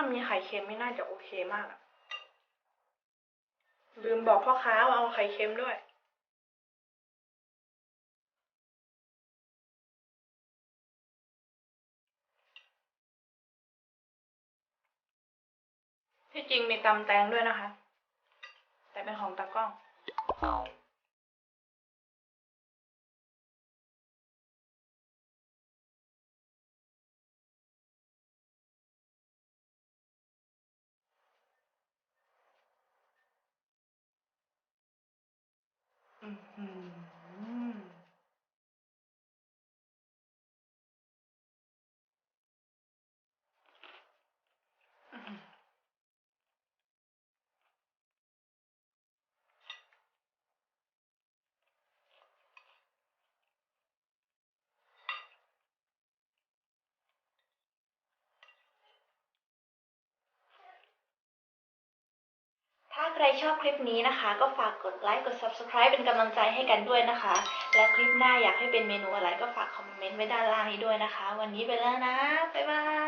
ถ้ามีไข่เค็มไม่น่าจะโอเคมากอะลืมบอกพ่อค้าว่าเอาไข่เค็มด้วย ที่จริงมีตำแตงด้วยนะคะ แต่เป็นของตากล้อง อื้อหืออื้อหือถ้า ใครชอบคลิปนี้นะคะ ก็ฝากกดไลค์กด subscribe เป็นกำลังใจให้กันด้วยนะคะ แล้วคลิปหน้าอยากให้เป็นเมนูอะไรก็ฝากคอมเมนต์ไว้ด้านล่างนี้ด้วยนะคะ วันนี้ไปแล้วนะ บ๊ายบาย